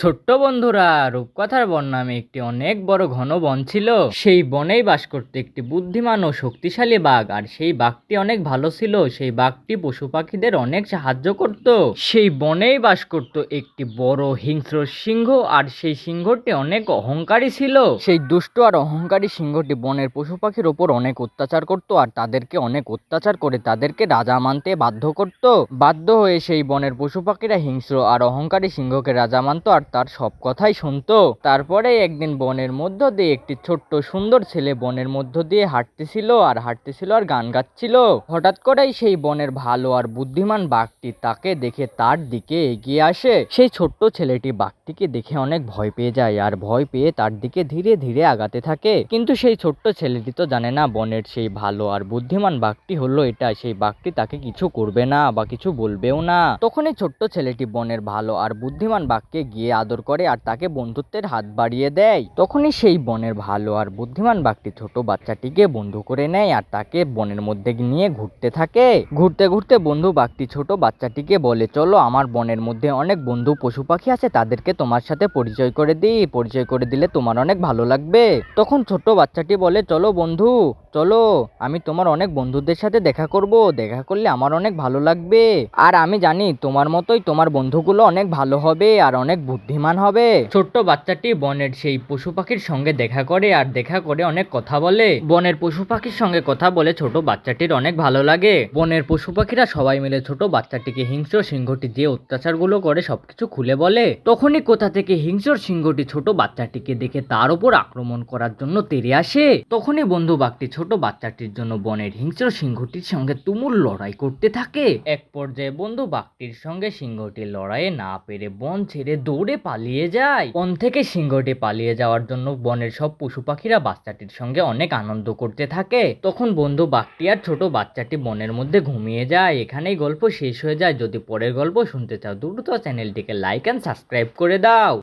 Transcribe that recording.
ছোট্ট বন্ধুরা, রূপকথার বন নামে একটি অনেক বড় ঘন বন ছিল। সেই বনেই বাস করতে একটি বুদ্ধিমান ও শক্তিশালী বাঘ। আর সেই বাঘটি অনেক ভালো ছিল। সেই বাঘটি পশু পাখিদের অনেক সাহায্য করত। সেই বনেই বাস করত একটি বড় হিংস্র সিংহ। আর সেই সিংহটি অনেক অহংকারী ছিল। সেই দুষ্ট আর অহংকারী সিংহটি বনের পশু পাখির ওপর অনেক অত্যাচার করত। আর তাদেরকে অনেক অত্যাচার করে তাদেরকে রাজা মানতে বাধ্য করত। বাধ্য হয়ে সেই বনের পশু পাখিরা হিংস্র আর অহংকারী সিংহকে রাজা মানত। আর তার সব কথাই শুনতো। তারপরে একদিন বনের মধ্য দিয়ে একটি ছোট্ট সুন্দর ছেলে বনের মধ্য দিয়ে হাঁটতেছিল আর হাঁটতেছিল আর গান গাচ্ছিল। হঠাৎ করেই সেই বনের ভালো আর বুদ্ধিমান বাঘটি তাকে দেখে তার দিকে এগিয়ে আসে। সেই ছোট্ট ছেলেটি বাঘটিকে দেখে অনেক ভয় পেয়ে যায় আর ভয় পেয়ে তার দিকে ধীরে ধীরে আগাতে থাকে। কিন্তু সেই ছোট্ট ছেলেটি তো জানে না বনের সেই ভালো আর বুদ্ধিমান বাঘটি হলো এটা। সেই বাঘটি তাকে কিছু করবে না বা কিছু বলবেও না। তখনই ছোট্ট ছেলেটি বনের ভালো আর বুদ্ধিমান বাঘকে গিয়ে আদর করে আর তাকে বন্ধুত্বের হাত বাড়িয়ে দেয়। তখনই সেই বনের ভালো আর বুদ্ধিমান বাঘটি ছোট বাচ্চাটিকে বন্ধু করে নেয় আর তাকে বনের মধ্যে নিয়ে ঘুরতে থাকে। ঘুরতে ঘুরতে বন্ধু বাঘটি ছোট বাচ্চাটিকে বলে, চলো, আমার বনের মধ্যে অনেক বন্ধু পশু পাখি আছে, তাদেরকে তোমার সাথে পরিচয় করে দিই। পরিচয় করে দিলে তোমার অনেক ভালো লাগবে। তখন ছোট বাচ্চাটি বলে, চলো বন্ধু চলো, আমি তোমার অনেক বন্ধুদের সাথে দেখা করব, দেখা করলে আমার অনেক ভালো লাগবে। আর আমি জানি তোমার মতোই তোমার বন্ধুগুলো অনেক ভালো হবে আর অনেক বুদ্ধিমান হবে। ছোট্ট বাচ্চাটি বনের সেই পশু পাখির সঙ্গে দেখা করে আর দেখা করে অনেক কথা বলে। বনের পশু পাখির সঙ্গে কথা বলে ছোট বাচ্চাটির অনেক ভালো লাগে। বনের পশু পাখিরা সবাই মিলে ছোট বাচ্চাটিকে হিংস্র সিংহটি যে অত্যাচারগুলো করে সবকিছু খুলে বলে। তখনই কোথা থেকে হিংস্র সিংহটি ছোট বাচ্চাটিকে দেখে তার উপর আক্রমণ করার জন্য তেড়ে আসে। তখনই বন্ধু বাঘটি ছোট বাচ্চাটির জন্য বনের হিংস্র সিংহটির সঙ্গে তুমুল লড়াই করতে থাকে। এক পর্যায়ে বন্ধু বাঘটির সঙ্গে সিংহটি লড়াইয়ে না পেরে বন ছেড়ে দৌড়ে পালিয়ে যায়। বন থেকে সিংহটি পালিয়ে যাওয়ার জন্য বনের সব পশু পাখিরা বাচ্চাটির সঙ্গে অনেক আনন্দ করতে থাকে। তখন বন্ধু বাঘটি আর ছোট বাচ্চাটি বনের মধ্যে ঘুমিয়ে যায়। এখানেই গল্প শেষ হয়ে যায়। যদি পরের গল্প শুনতে চাও, দ্রুত চ্যানেলটিকে লাইক অ্যান্ড সাবস্ক্রাইব করে দাও।